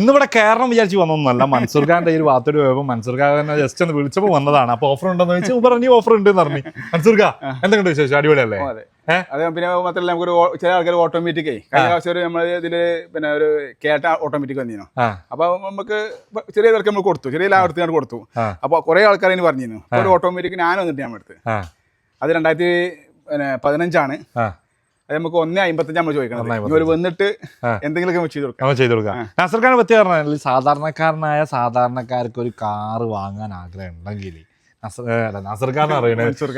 ഇന്നിവിടെ കയറണം വിചാരിച്ച് വന്നൊന്നല്ല മൻസൂർ ഖാന്റെ ഒരു ഭാഗത്തോട് പോയപ്പോൾ മൻസൂർ ഖാൻ ജസ്റ്റ് ഒന്ന് വിളിച്ചപ്പോൾ വന്നതാണ്. അപ്പൊ ഓഫർ ഉണ്ടെന്ന് വെച്ചാൽ പറഞ്ഞു ഓഫർ ഉണ്ട് എന്ന് പറഞ്ഞു. മൻസൂർ ഖാ എന്തെങ്കിലും വിശേഷം? അടിപൊളിയല്ലേ? അതെ. പിന്നെ മാത്രമല്ല നമുക്കൊരു ഓ- ചില ആൾക്കാർ ഓട്ടോമാറ്റിക്കേ കഴിഞ്ഞ പ്രാവശ്യം ഒരു നമ്മൾ ഇതിൽ പിന്നെ ഒരു കേട്ട ഓട്ടോമാറ്റിക് വന്നിരുന്നു അപ്പൊ നമുക്ക് ചെറിയ പേർക്ക് നമ്മൾ കൊടുത്തു. ചെറിയ ലാഭത്തിന് കൊടുത്തു. അപ്പൊ കുറെ ആൾക്കാർ അതിന് പറഞ്ഞിരുന്നു. ഒരു ഓട്ടോമാറ്റിക് ഞാൻ വന്നിട്ട് ഞാൻ എടുത്ത് അത് രണ്ടായിരത്തി പിന്നെ പതിനഞ്ചാണ്. അത് നമുക്ക് ഒന്നേ അമ്പത്തഞ്ച് നമ്മൾ ചോദിക്കണം. ഒരു വന്നിട്ട് എന്തെങ്കിലും എന്തെങ്കിലുമൊക്കെ ചെയ്ത് കൊടുക്കാം. ചെയ്ത് കൊടുക്കാം. നാസർ ഖാൻ പറ്റി പറഞ്ഞാൽ സാധാരണക്കാരനായ സാധാരണക്കാർക്ക് ഒരു കാറ് വാങ്ങാൻ ആഗ്രഹം ഉണ്ടെങ്കിൽ നസർ ഖാൻ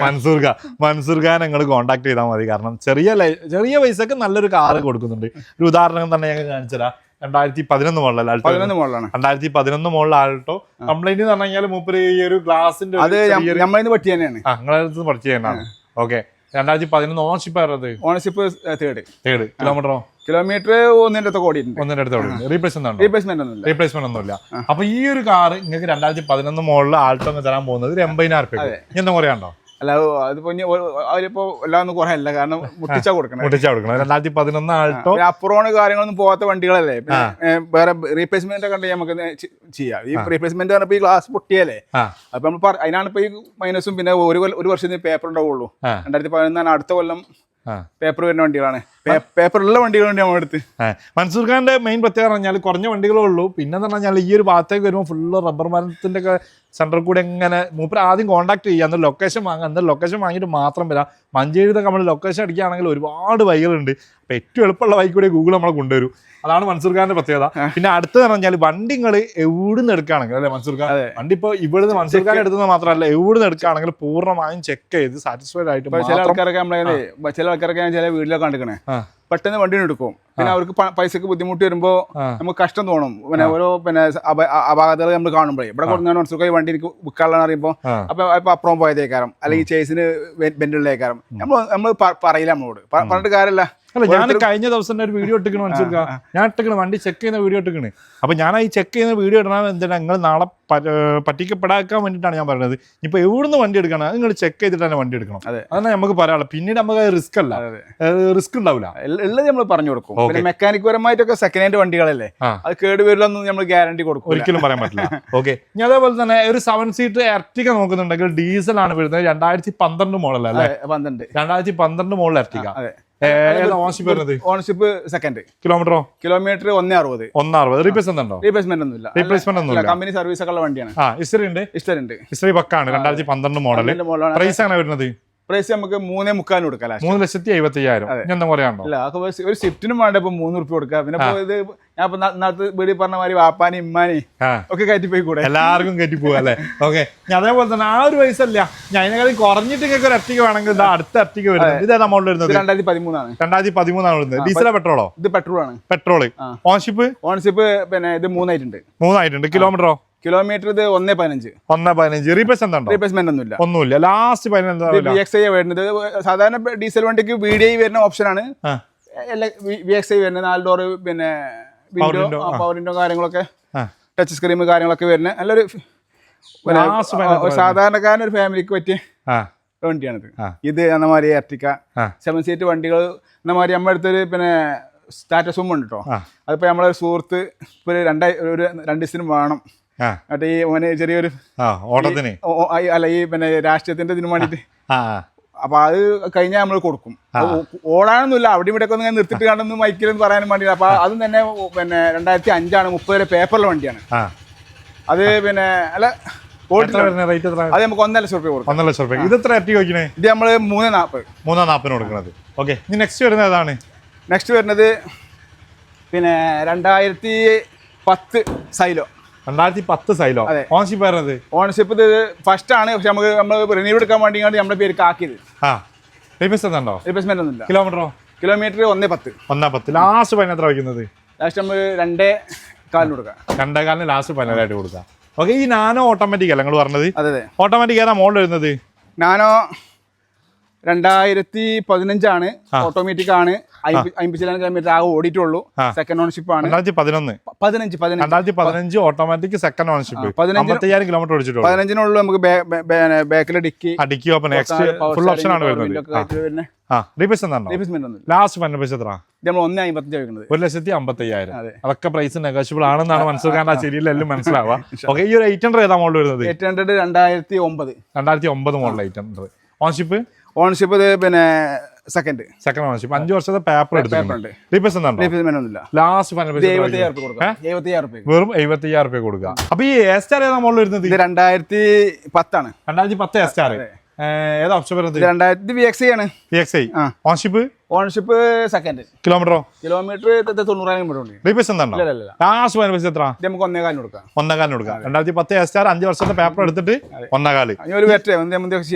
മൻസൂർ ഖാൻ മൻസൂർ ഖാൻ നിങ്ങൾ കോൺടാക്ട് ചെയ്താൽ മതി. കാരണം ചെറിയ ചെറിയ പൈസക്ക് നല്ലൊരു കാറ് കൊടുക്കുന്നുണ്ട്. ഒരു ഉദാഹരണം തന്നെ ഞങ്ങൾ കാണിച്ചുതരാം രണ്ടായിരത്തി പതിനൊന്ന് മോഡൽ പതിനൊന്ന് മോഡലാണ്. രണ്ടായിരത്തി പതിനൊന്ന് മോഡൽ ആൾട്ടോ. കംപ്ലൈന്റ് എന്ന് പറഞ്ഞു കഴിഞ്ഞാൽ മൂപ്പര് ഈ ഒരു ഗ്ലാസിന്റെ അത് തന്നെയാണ്. പഠിച്ചു ചെയ്യുന്നതാണ് ഓക്കെ. രണ്ടായിരത്തി പതിനൊന്ന് ഓണർഷിപ്പ് ആയിരുന്നത് ഓണർഷിപ്പ് തേർഡ് തേർഡ് കിലോമീറ്ററോ കിലോമീറ്റർ ഒന്നിന്റെ അടുത്ത് ഓടിയിട്ടുണ്ട്. ഒന്നിന്റെ അടുത്ത് റീപ്ലേസ്മെന്റ് ഉണ്ടോ റീപ്ലേസ്മെന്റ് ഒന്നുമില്ല. റീപ്ലേസ്മെന്റ് ഒന്നുമില്ല. അപ്പൊ ഈ ഒരു കാർ നിങ്ങൾക്ക് രണ്ടായിരത്തി പതിനൊന്ന് മുകളിൽ ആൾട്ടോ തരാൻ പോകുന്നത് ഒരു എൺപതിനായിരം രൂപ ഇനി എന്താ പറയാണ്ടോ അല്ല അതിപ്പോ ഇനി അതിലിപ്പോ എല്ലാം ഒന്നും കുറയല്ല കാരണം മുട്ടിച്ചാ കൊടുക്കണം മുട്ടിച്ചാ കൊടുക്കണം രണ്ടായിരത്തി പതിനൊന്ന് ആൾട്ടോ? അപ്പുറമാണ് കാര്യങ്ങളൊന്നും പോകാത്ത വണ്ടികളല്ലേ. വേറെ റീപ്ലേസ്മെന്റ് ഒക്കെ ഉണ്ടെങ്കിൽ നമുക്ക് ചെയ്യാം. ഈ റീപ്ലേസ്മെന്റ് പറഞ്ഞപ്പോ ഈ ഗ്ലാസ് പൊട്ടിയല്ലേ? അപ്പൊ നമ്മൾ അതിനാണ് ഇപ്പൊ ഈ മൈനസും പിന്നെ ഒരു ഒരു വർഷം പേപ്പർ ഉണ്ടാവുള്ളൂ. രണ്ടായിരത്തി പതിനൊന്നാണ് അടുത്ത കൊല്ലം പേപ്പർ വരുന്ന വണ്ടികളാണ്. പേപ്പർ ഉള്ള വണ്ടികൾ വേണ്ടി നമ്മൾ എടുത്ത് മൻസൂർ ഖാന്റെ മെയിൻ പ്രത്യേകത പറഞ്ഞാൽ കുറഞ്ഞ വണ്ടികളേ ഉള്ളൂ. പിന്നെ പറഞ്ഞാൽ ഈ ഒരു ഭാഗത്തേക്ക് വരുമ്പോൾ ഫുള്ള് റബ്ബർ മരത്തിന്റെ ഒക്കെ സെന്ററിൽ കൂടെ എങ്ങനെ മൂപ്പർ ആദ്യം കോൺടാക്ട് ചെയ്യുക എന്നിട്ട് ലൊക്കേഷൻ വാങ്ങുക എന്നിട്ട് ലൊക്കേഷൻ വാങ്ങിയിട്ട് മാത്രം വരാം. മഞ്ചേരി നമ്മൾ ലൊക്കേഷൻ അടിക്കുകയാണെങ്കിൽ ഒരുപാട് വൈകളുണ്ട് അപ്പോൾ ഏറ്റവും എളുപ്പമുള്ള വൈക്ക് കൂടെ ഗൂഗിൾ നമ്മളെ കൊണ്ടുവരും. അതാണ് മൻസൂർ ഖാന്റെ പ്രത്യേകത പിന്നെ അടുത്തത് പറഞ്ഞാൽ വണ്ടി നിങ്ങൾ എവിടുന്ന് എടുക്കുകയാണെങ്കിൽ അല്ലെ മൻസൂർ ഖാൻ. വണ്ടി ഇപ്പോൾ ഇവിടുന്ന് മൻസൂർ ഖാൻ എടുത്തത് മാത്രമല്ല എവിടുന്ന് എടുക്കുകയാണെങ്കിൽ പൂർണമായും ചെക്ക് ചെയ്ത് സാറ്റിസ്ഫൈഡ് ആയിട്ട് ചില ആൾക്കാരൊക്കെ നമ്മളെ ചില ആൾക്കാരൊക്കെ ഞാൻ ചില വീട്ടിലൊക്കെ കണ്ടിക്കണേ ആ. പെട്ടെന്ന് വണ്ടി എടുക്കും. പിന്നെ അവർക്ക് പൈസക്ക് ബുദ്ധിമുട്ട് വരുമ്പോ നമുക്ക് കഷ്ടം തോന്നും. പിന്നെ ഓരോ പിന്നെ അപാകതകൾ നമ്മൾ കാണുമ്പോഴേ ഇവിടെ കൊടുക്കുന്ന മനസ്സിലാക്കി വണ്ടി എനിക്ക് വിൽക്കാനുള്ള അറിയുമ്പോൾ ആ. അപ്പൊ ഇപ്പൊ അപ്പുറം പോയതേക്കാരം. അല്ലെങ്കിൽ ചേസിന് ബെൻഡുള്ളേക്കാരം നമ്മൾ നമ്മൾ പറയില്ല നമ്മളോട്. പറഞ്ഞിട്ട് കാര്യമല്ല. അല്ല ഞാൻ കഴിഞ്ഞ ദിവസം ഒരു വീഡിയോ ഇട്ടിക്കണ മനസ്സിലാക്കുക ഞാൻ ഇട്ടിക്കണ വണ്ടി ചെക്ക് ചെയ്യുന്ന വീഡിയോ ഇട്ടിക്കണ് അപ്പൊ ഞാൻ ഈ ചെക്ക് ചെയ്യുന്ന വീഡിയോ ഇടണം എന്തിനാ? നിങ്ങൾ നാളെ പറ്റിക്കപ്പെടാക്കാൻ വേണ്ടിയിട്ടാണ് ഞാൻ പറയുന്നത് ഇപ്പൊ എവിടുന്ന് വണ്ടി എടുക്കണം? നിങ്ങൾ ചെക്ക് ചെയ്തിട്ട് തന്നെ വണ്ടി എടുക്കണം. അതെ. അതാണ് നമുക്ക് പറയാനുള്ളത് പിന്നീട് നമുക്ക് റിസ്ക് അല്ല. റിസ്ക് ഉണ്ടാവില്ല എല്ലാം നമ്മൾ പറഞ്ഞു കൊടുക്കും. പിന്നെ മെക്കാനിക് പരമായിട്ടൊക്കെ സെക്കൻഡ് ഹാൻഡ് വണ്ടികളല്ലേ? അത് കേട് വരില്ലെന്ന് നമ്മൾ ഗ്യാരണ്ടി കൊടുക്കും ഒരിക്കലും പറയാൻ പറ്റില്ല. ഓക്കെ ഞാൻ അതേപോലെ തന്നെ ഒരു സെവൻ സീറ്റ് എർട്ടിക നോക്കുന്നുണ്ടെങ്കിൽ ഡീസൽ ആണ് വരുന്നത്. രണ്ടായിരത്തി പന്ത്രണ്ട് മോഡൽ അല്ലേ പന്ത്രണ്ട്. രണ്ടായിരത്തി പന്ത്രണ്ട് മോഡൽ എർട്ടിക അതെ. ഓൺഷിപ്പ് വരുന്നത്? ഓണർഷിപ്പ് സെക്കൻഡ് കിലോമീറ്ററോ കിലോമീറ്റർ ഒന്നേ അറുപത് ഒന്നറുപത്. റീപ്ലേസ് ഉണ്ടോ? റീപ്ലേസ്മെന്റ് ഒന്നുമില്ല. റീപ്ലേസ്മെന്റ് ഒന്നുമില്ല. കമ്പനി സർവീസ് ഒക്കെ ഉള്ള വണ്ടിയാണ്. ആ ഹിസ്റ്ററി ഉണ്ട്? ഇഷ്ടമുണ്ട് ഹിസ്റ്ററി പക്കാണ്. രണ്ടായിരത്തി പന്ത്രണ്ട് മോഡൽ പ്രൈസ് ആണ് വരുന്നത്? പ്രൈസ് നമുക്ക് മൂന്നേ മുക്കാലും കൊടുക്കാം. മൂന്ന് ലക്ഷത്തി എഴുപത്തി അയ്യായിരം എന്താ പറയാണോ അല്ല ഒരു- ഷിഫ്റ്റിനും വേണ്ട ഇപ്പൊ മൂന്ന് റുപ്യ കൊടുക്കാം. പിന്നെ ഇത് ഞാൻ ഇപ്പൊ നാട്ടിൽ വീട്ടിൽ പറഞ്ഞ മാതിരി വാപ്പാനി ഇമ്മാനി ഒക്കെ കയറ്റി പോയി കൂടെ എല്ലാവർക്കും കയറ്റി പോകാം അല്ലേ? ഓക്കെ. അതേപോലെ തന്നെ ആ ഒരു വയസ്സല്ല ഞാൻ അതിനെക്കാളും കുറഞ്ഞിട്ട് നിങ്ങൾക്ക് ഒരു അർട്ടിക വേണമെങ്കിൽ അടുത്ത അർട്ടിക വരുന്നത്. ഇതാണ് ഇത് വരുന്നത്? രണ്ടായിരത്തി പതിമൂന്നാണ്. രണ്ടായിരത്തി പതിമൂന്നാണ് വരുന്നത്. ഡീസലോ പെട്രോളോ? ഇത് പെട്രോൾ ആണ്. പെട്രോൾ ഓൺഷിപ്പ് ഓൺഷിപ്പ് പിന്നെ ഇത് മൂന്നായിട്ടുണ്ട്. മൂന്നായിട്ടുണ്ട്. കിലോമീറ്ററോ കിലോമീറ്റർ ഇത് ഒന്നേ പതിനഞ്ച്. ഒന്ന് പതിനഞ്ച്. റീപ്ലേസ്മെന്റ് ഉണ്ടോ? റീപ്ലേസ്മെന്റ് ഒന്നുമില്ല. ഒന്നുമില്ല. ലാസ്റ്റ് പതിനഞ്ച് എക്സ് ഐ വരുന്നത്. സാധാരണ ഡീസൽ വണ്ടിക്ക് വി ഡി ഐ വരുന്ന ഓപ്ഷനാണ് ആണ്. വി എക്സ് ഐ നാല് ഡോർ പിന്നെ വിൻഡോ വിൻഡോ കാര്യങ്ങളൊക്കെ. ടച്ച് സ്ക്രീം കാര്യങ്ങളൊക്കെ വരുന്ന നല്ലൊരു സാധാരണക്കാരൻ ഒരു ഫാമിലിക്ക് പറ്റിയ വണ്ടിയാണിത്. ഇത് എന്ന മാതിരി എർട്ടിക്ക സെവൻ സീറ്റ് വണ്ടികൾ. എന്ന മാതിരി നമ്മുടെ അടുത്തൊരു പിന്നെ സ്റ്റാറ്റസും ഉണ്ട് കേട്ടോ. അതിപ്പോ നമ്മളെ ഒരു സുഹൃത്ത് ഇപ്പൊ രണ്ടായി ഒരു രണ്ട് ദിവസത്തിന് വേണം. എന്നിട്ട് ഈ മോനെ ചെറിയൊരു ഓട്ടത്തിന്. അല്ല ഈ പിന്നെ രാഷ്ട്രീയത്തിന്റെ ഇതിന് വേണ്ടിട്ട് അപ്പൊ അത് കഴിഞ്ഞാൽ നമ്മൾ കൊടുക്കും. ഓടാനൊന്നുമില്ല. അവിടെ ഇവിടെ ഒക്കെ ഒന്ന് നിർത്തിട്ട് കാണുന്നു മൈക്കിലെന്ന് പറയാനും വേണ്ടിയില്ല. അപ്പൊ അതും തന്നെ പിന്നെ രണ്ടായിരത്തി അഞ്ചാണ് മുപ്പത് വരെ പേപ്പറിലെ വണ്ടിയാണ്. അത് പിന്നെ അല്ല അത് നമുക്ക് ഒന്നര ലക്ഷം കൊടുക്കും. ഒന്നര ലക്ഷം റുപ്യ ഇത് എത്ര അർട്ടിക വയ്ക്കണേ ഇത് നമ്മൾ മൂന്ന് നാൽപ്പത്. മൂന്നാം നാപ്പിന് കൊടുക്കുന്നത് ഓക്കെ. ഇനി നെക്സ്റ്റ് വരുന്നത് ഏതാണ്? നെക്സ്റ്റ് വരുന്നത് പിന്നെ രണ്ടായിരത്തി പത്ത് സൈലോ. രണ്ടായിരത്തി പത്ത് സൈലോ. ഓണർഷിപ്പ് പറഞ്ഞത് ഓണർഷിപ്പ് ഇത് ഫസ്റ്റ് ആണ്. പക്ഷെ നമുക്ക് നമ്മൾ റിന്യൂ എടുക്കാൻ വേണ്ടി നമ്മുടെ പേര് കാക്കിയത്. ആ. റീപ്ലേസ്മെന്റ് ഒന്നുമില്ല. കിലോമീറ്ററോ കിലോമീറ്റർ ഒന്നേ പത്ത്. ഒന്നേ പത്ത്. ലാസ്റ്റ് പതിനെത്ര എത്ര വയ്ക്കുന്നത്? ലാസ്റ്റ് നമ്മൾ രണ്ടേ കാലിന് കൊടുക്കാം. രണ്ടേ കാലിന് ലാസ്റ്റ് പതിനാലായിട്ട് കൊടുക്കാം. ഓക്കെ ഈ നാനോ ഓട്ടോമാറ്റിക് അല്ല നിങ്ങൾ പറഞ്ഞത്? ഓട്ടോമാറ്റിക് ഏതാ മോഡൽ വരുന്നത്? നാനോ രണ്ടായിരത്തി പതിനഞ്ചാണ് ഓട്ടോമാറ്റിക് ആണ്. അമ്പത്തിലാണ് കിലോമീറ്റർ ആകെ ഓടിയിട്ടുള്ളൂ. സെക്കൻഡ് ഓണർഷിപ്പ് ആണ്. രണ്ടായിരത്തി പതിനൊന്ന് പതിനഞ്ച് രണ്ടായിരത്തി പതിനഞ്ച് ഓട്ടോമാറ്റിക് സെക്കൻഡ് ഓണർഷിപ്പ് പതിനഞ്ചായിരം കിലോമീറ്റർ ഓടിച്ചിട്ടുള്ളൂ. പതിനഞ്ചിനുള്ളിൽ നമുക്ക് ബാക്കിൽ ഡിക്കി. അടിക്ക് ഓപ്പൺ ഫുൾ ഓപ്ഷൻ ആണ് വരുന്നത്. ലാസ്റ്റ് ഫൈനൽ പൈസ എത്ര ഒരു ലക്ഷത്തി അമ്പത്തയ്യായിരം. അതൊക്കെ പ്രൈസ് നെഗോഷ്യബിൾ ആണെന്നാണ് മനസ്സിലാക്കാൻ ആ ശരിയിലെല്ലാം മനസ്സിലാവുക. ഓക്കെ ഈ ഒരു എയ്റ്റ് ഹൺഡ്രഡ് ഏതാ മോഡൽ വരുന്നത്? എയ്റ്റ് ഹൺഡ്രഡ് രണ്ടായിരത്തി ഒമ്പത്. രണ്ടായിരത്തി ഒമ്പത് model eight hundred ownership ownership ഇത് പിന്നെ സെക്കൻഡ് സെക്കൻഡ് ഓണർഷിപ്പ് അഞ്ച് വർഷത്തെ പേപ്പർ എടുത്തിട്ടുണ്ട്. ലാസ്റ്റ് വെറും എഴുപത്തി അയ്യായിരം റുപ്യ കൊടുക്കുക. അപ്പൊ ഈ എ സ്റ്റാർ ഏതാ വരുന്നത്? ഇത് രണ്ടായിരത്തി പത്താണ്. രണ്ടായിരത്തി പത്ത് എ സ്റ്റാർ ഏതാ ഓപ്ഷൻ വരുന്നത്? രണ്ടായിരത്തി വി എക്സ് ആണ്. പി എക്സ് ഐ ആ. ഓൺഷിപ്പ് ഓണർഷിപ്പ് സെക്കൻഡ് കിലോമീറ്ററോ കിലോമീറ്റർ തൊണ്ണൂറായിരം കിലോമീറ്റർ ഉണ്ട്. എത്ര? നമുക്ക് ഒന്നേ കാലിന് കൊടുക്കാം. ഒന്നേകാലിന് കൊടുക്കാം. രണ്ടായിരത്തി പത്ത് എസ് ആർ അഞ്ച് വർഷത്തെ പേപ്പർ എടുത്തിട്ട് ഒന്നേകാൽ. ഒരു വെറ്റേ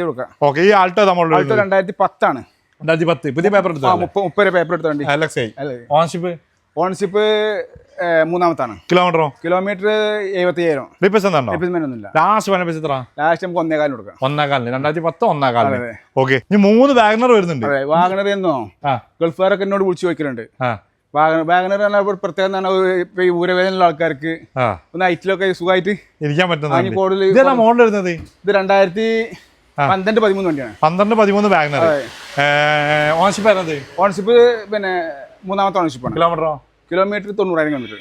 കൊടുക്കാം. ഓക്കെ ഈ ആൾട്ടോ നമ്മൾ രണ്ടായിരത്തി പത്താണ്. രണ്ടായിരത്തി പത്ത്. പുതിയ പേപ്പർ എടുത്തു മുപ്പത് പേപ്പർ എടുത്തു വണ്ടി. ഓൺഷിപ്പ് മൂന്നാമത്താണ്. കിലോമീറ്ററോ? കിലോമീറ്റർ എഴുപത്തിയായിരം എന്താണോ റീപ്ലേസ്മെന്റ് ഒന്നുമില്ല ലാസ്റ്റ് ഫൈനൽ എത്ര ലാസ്റ്റ് നമുക്ക് ഒന്നേ കാലിന് കൊടുക്കാം. ഒന്നേകാലിന്. രണ്ടായിരത്തി പത്ത് ഒന്നേകാലിന്. ഓക്കെ ഇനി മൂന്ന് വാഗ്നർ വരുന്നുണ്ട്. അതെ വാഗണർ എന്നോ? ഗൾഫുകാരൊക്കെ എന്നോട് വിളിച്ചു ചോദിക്കലുണ്ട്. വാഗണർ വാഗണർ പറഞ്ഞാൽ പ്രത്യേകം തന്നെ ഈ ഊരവേദനയുള്ള ആൾക്കാർക്ക്. ഒന്ന് ഐറ്റിലൊക്കെ സുഖമായിട്ട് ഇരിക്കാൻ പറ്റുന്ന കൂടുതൽ മോഡൽ വരുന്നത്? ഇത് രണ്ടായിരത്തി പന്ത്രണ്ട് പതിമൂന്ന് വണ്ടിയാണ്. പന്ത്രണ്ട് പതിമൂന്ന് വാഗനർ ഓൺഷിപ്പ് വരുന്നത് ഓണർഷിപ്പ് പിന്നെ മൂന്നാമത്തെ ഓണർഷിപ്പാണ് കിലോമീറ്ററോ? കിലോമീറ്റർ തൊണ്ണൂറായിരം കിലോമീറ്റർ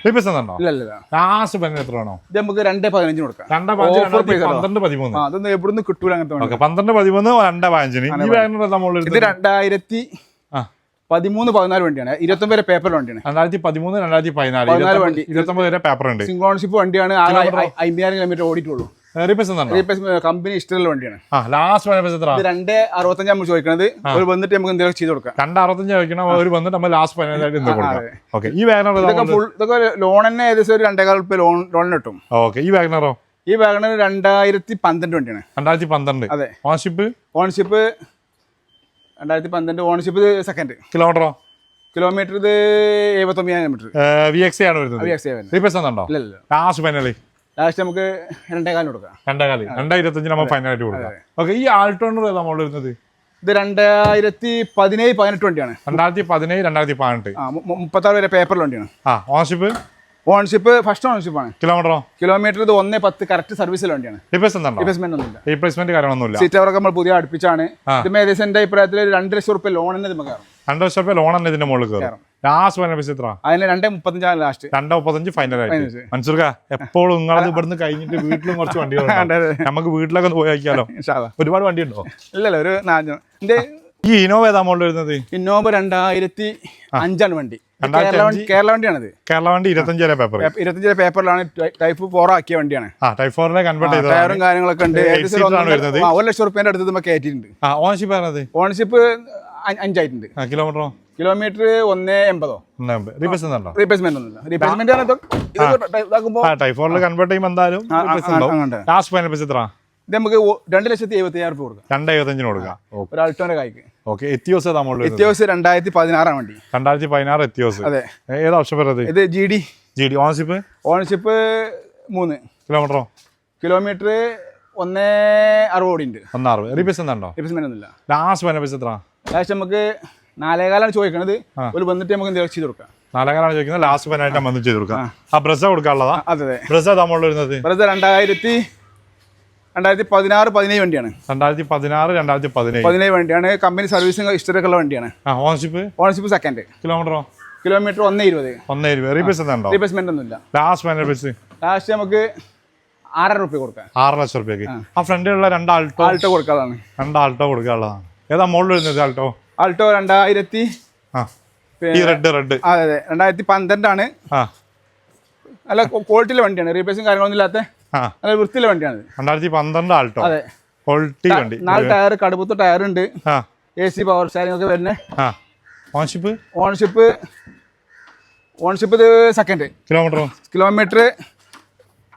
ഇല്ല ഇല്ല. ലാസ്റ്റ് എത്ര ഇത് നമുക്ക് രണ്ട് പതിനഞ്ചിന് കൊടുക്കാം. രണ്ടാ? പന്ത്രണ്ട് പതിമൂന്ന്. അതൊന്നും എവിടുന്ന് കിട്ടൂല അങ്ങനത്തെ പന്ത്രണ്ട് പതിമൂന്ന് രണ്ട് പതിനഞ്ചിന്. ഇത് രണ്ടായിരത്തി പതിമൂന്ന് പതിനാല് വണ്ടിയാണ്. ഇരുപത്തൊമ്പത് വരെ പേപ്പർ വണ്ടിയാണ്. രണ്ടായിരത്തി പതിമൂന്ന് രണ്ടായിരത്തി പതിനാല്. പതിനാല് വണ്ടി. ഇരുപത്തൊമ്പത് വരെ പേപ്പർ ഉണ്ട്. സിംഗോൺഷിപ്പ് വണ്ടിയാണ് അമ്പതിനായിരം കിലോമീറ്റർ ഓടിയിട്ടുള്ളൂ. കമ്പനി ഇഷ്ടമുള്ള വണ്ടിയാണ്. ലാസ്റ്റ് രണ്ട് അറുപത്തഞ്ച് നമ്മൾ ചോദിക്കുന്നത് ഒരു വന്നിട്ട് നമുക്ക് എന്തെങ്കിലും ചെയ്ത് കൊടുക്കാം. രണ്ട് അറുപത്തഞ്ച് ചോദിക്കണം ഒരു വന്നിട്ട് നമ്മൾ ലാസ്റ്റ് ഓക്കെ ഈ വാഗണർ ഇതൊക്കെ ഫുൾ ഇതൊക്കെ ലോൺ തന്നെ ഏകദേശം ഒരു രണ്ടേകാൽ റുപ്യ ലോൺ ലോണിന് കിട്ടും. ഓക്കെ ഈ വാഗനറോ ഈ വാഗണർ രണ്ടായിരത്തി പന്ത്രണ്ട് വണ്ടിയാണ്. രണ്ടായിരത്തി പന്ത്രണ്ട് അതെ. ഓൺഷിപ്പ് ഓൺഷിപ്പ് രണ്ടായിരത്തി പന്ത്രണ്ട് ഓൺഷിപ്പ് സെക്കൻഡ് കിലോമീറ്ററോ കിലോമീറ്റർ ഇത് എഴുപത്തൊമ്പതിനായിരം കിലോമീറ്റർ വി എക്സ് ആണ് വരുന്നത്. ലാസ്റ്റ് ഫൈനലി ലാസ്റ്റ് നമുക്ക് രണ്ടേകാലം കൊടുക്കാം. രണ്ടേകാലി രണ്ടായിരത്തി ഇരുപത്തഞ്ചിന് നമ്മൾ ഫൈനലായിട്ട് കൊടുക്കാം. ഓക്കെ ഈ ആൾട്ടോണർ ഏതാ മോഡൽ വരുന്നത്? ഇത് രണ്ടായിരത്തി പതിനേഴ് പതിനെട്ട് വണ്ടിയാണ്. രണ്ടായിരത്തി പതിനേഴ് രണ്ടായിരത്തി പതിനെട്ട്. മുപ്പത്താറ് വരെ പേപ്പറിൽ വണ്ടിയാണ്. ആ ഓൺഷിപ്പ് ഫസ്റ്റ് ഓൺഷിപ്പ് ആണ്. കിലോമീറ്ററോ കിലോമീറ്റർ ഇത് ഒന്നേ പത്ത് കറക്റ്റ് സർവീസിൽ വണ്ടിയാണ്. റീപ്ലേസ്മെന്റ് ഒന്നുമില്ല റീപ്ലേസ്മെന്റ് കാര്യമൊന്നുമില്ല സീറ്റ് അവർക്ക് നമ്മൾ പുതിയ അടുപ്പിച്ചാണ്. ഇത് ഏകദേശം എന്റെ അഭിപ്രായത്തിൽ രണ്ട് ലക്ഷം റുപ്യ ലോൺ നമുക്ക് കയറും. രണ്ട് ലക്ഷം ലോൺ തന്നെ ഇതിന്റെ മുകളിൽ കയറും. ലാസ്റ്റ് ഫൈനൽ എത്ര അതിന് രണ്ടേ മുപ്പത്തഞ്ചാണ് ലാസ്റ്റ് രണ്ടോ മുപ്പത്തഞ്ച് ഫൈനലായിട്ട് Finals. മനസ്സിലാ എപ്പോഴും നിങ്ങളത് ഇവിടുന്ന് കഴിഞ്ഞിട്ട് വീട്ടിലും കുറച്ച് വണ്ടികളുണ്ട് നമുക്ക് വീട്ടിലൊക്കെ ഒന്ന് പോയി നോക്കിയാലോ ഒരുപാട് വണ്ടി ഉണ്ടോ ഇല്ലല്ലോ ഒരു നാല് ഈ ഇന്നോവ ഏതാ മോളിൽ വരുന്നത്? ഇന്നോവ രണ്ടായിരത്തി അഞ്ചാണ് വണ്ടി. കേരള വണ്ടി കേരള വണ്ടിയാണിത്. കേരള വണ്ടി ഇരുപത്തഞ്ച് വരെ പേപ്പർ. പേപ്പ- ഇരുപത്തഞ്ച് പേപ്പറിലാണ് ടൈപ്പ് ഫോർ ആക്കിയ വണ്ടിയാണ്. ടൈപ്പ് ഫോറിലെ കൺവേർട്ട് ചെയ്തതാണ്. ടയറും കാര്യങ്ങളൊക്കെ ഉണ്ട്. ഒരു ലക്ഷം റുപ്യന്റെ അടുത്ത് നമ്മൾ കയറ്റിയിട്ടുണ്ട്. ഓണർഷിപ്പ് അ- അഞ്ചായിട്ടുണ്ട്. കിലോമീറ്ററോ കിലോമീറ്റർ ഒന്നേ എൺപതോ? റീപ്ലേസ്മെന്റ് കൺവേർട്ട് ചെയ്യുമ്പോൾ എന്തായാലും ഇത് നമുക്ക് രണ്ട് ലക്ഷത്തി എഴുപത്തി അയ്യായിരം രൂപ കൊടുക്കാം. രണ്ട് എഴുപത്തഞ്ചിന് കൊടുക്കാം. ഒരു അൾട്ടോന്റെ കായ്ക്ക്. ഓക്കെ എത്തിയോസ് എത്തിയോസ് രണ്ടായിരത്തി പതിനാറാണ് വണ്ടി. രണ്ടായിരത്തി പതിനാറ് എത്തിയോസ്. അതെ. ഏത് ഓപ്ഷൻ ഇത് G D G D ownership ownership മൂന്ന്. കിലോമീറ്ററോ? കിലോമീറ്റർ ഒന്നേ അറുപത് ഉണ്ട് ഒന്ന് അറുപത്. റീപ്ലേസ് എന്താണ്ടോ? റീപ്ലേസ്മെന്റ് ഒന്നുമില്ല. ലാസ്റ്റ് പൈസ എത്ര ലാസ്റ്റ് നമുക്ക് നാലേകാലാണ് ചോദിക്കണത്. ഒരു വന്നിട്ട് നമുക്ക് എന്തെങ്കിലും ചെയ്ത് കൊടുക്കാം. നാലേകാലാണ് ചോദിക്കുന്നത്. ലാസ്റ്റ് ഫൈനായിട്ട് വന്ന് ചെയ്ത് കൊടുക്കാം. ആ. ബ്രസ കൊടുക്കാനുള്ളതാ? അതെ ബ്രസ മോഡൽ വരുന്നത്? ബ്രസ രണ്ടായിരത്തി രണ്ടായിരത്തി പതിനാറ് പതിനേഴ് വണ്ടിയാണ്. രണ്ടായിരത്തി പതിനാറ് രണ്ടായിരത്തി പതിനേഴ് പതിനേഴ് വണ്ടിയാണ്. കമ്പനി സർവീസിങ് ഹിസ്റ്ററിയൊക്കെ ഉള്ള വണ്ടിയാണ് ഓണർഷിപ്പ് ഓണർഷിപ്പ് സെക്കൻഡ് കിലോമീറ്ററോ കിലോമീറ്റർ ഒന്നേ ഇരുപത് ഒന്നേ ഇരുപത് റീപ്ലേസ്മെന്റ് റീപ്ലേസ്മെന്റ് റീപ്ലേസ്മെന്റ് ഒന്നുമില്ല. ലാസ്റ്റ് ലാസ്റ്റ് നമുക്ക് ആറര റുപ്യ കൊടുക്കാം. ആറ് ലക്ഷം റുപ്യക്ക് ആ. ഫ്രണ്ടിലുള്ള രണ്ട് ആൾട്ടോ ആൾട്ടോ കൊടുക്കാതാണ്. രണ്ട് ആൾട്ടോ കൊടുക്കാനുള്ളതാണ്. ഏതാ മോഡൽ വരുന്നത് ആൾട്ടോ ആൾട്ടോ രണ്ടായിരത്തി റെഡ് റെഡ് അതെ അതെ. രണ്ടായിരത്തി പന്ത്രണ്ടാണ്. ആ. നല്ല ക്വാളിറ്റിയിലെ വണ്ടിയാണ്. റീപ്ലേസും കാര്യങ്ങളൊന്നും ഇല്ലാത്ത നല്ല വൃത്തിയിലെ വണ്ടിയാണ് രണ്ടായിരത്തി പന്ത്രണ്ട് ആൾട്ടോ? അതെ. ക്വാളിറ്റി വണ്ടി. നാല് ടയർ കടുപ്പത്ത് ടയർ ഉണ്ട് എ സി പവർ സ്റ്റാരിംഗ് ഒക്കെ വരുന്നത് ഓൺഷിപ്പ്? ഓൺഷിപ്പ് ഓൺഷിപ്പ് ഇത് സെക്കൻഡ് കിലോമീറ്റർ കിലോമീറ്റർ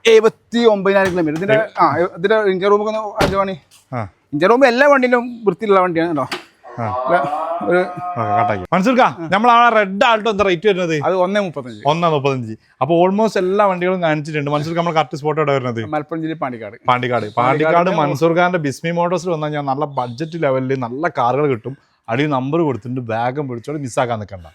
എഴുപത്തി ഒമ്പതിനായിരം കിലോമീറ്റർ ഇതിന്റെ ആ ഇതിന്റെ ഇഞ്ചർ റൂമൊക്കെ ഒന്ന് അഞ്ച് മണി ഇഞ്ചർ റൂം എല്ലാ വണ്ടിയിലും വൃത്തിയുള്ള വണ്ടിയാണ് കേട്ടോ. ഒരു മനസ്സിലാ നമ്മൾ ആ. റെഡ് ആൾട്ടോ എന്താ റേറ്റ് വരുന്നത്? അത് ഒന്നേ മുപ്പത്തഞ്ച്. ഒന്നേ മുപ്പത്തഞ്ച്. അപ്പൊ ഓൾമോസ്റ്റ് എല്ലാ വണ്ടികളും കാണിച്ചിട്ടുണ്ട്. മനസ്സിലാക്കി നമ്മൾ കറക്റ്റ് സ്പോട്ട് എവിടെ വരുന്നത്? മലപ്പുറം ജില്ലയിൽ പാണ്ടിക്കാട്. പാണ്ടിക്കാട്. പാണ്ടിക്കാട് മൻസൂർ ഖാന്റെ ബിസ്മി മോട്ടോഴ്സിൽ വന്നാൽ കഴിഞ്ഞാൽ നല്ല ബഡ്ജറ്റ് ലെവലിൽ നല്ല കാറുകൾ കിട്ടും. അടി നമ്പർ കൊടുത്തിട്ടുണ്ട്. ബാഗും പിടിച്ചോട് മിസ്സാക്കാൻ നിൽക്കണ്ട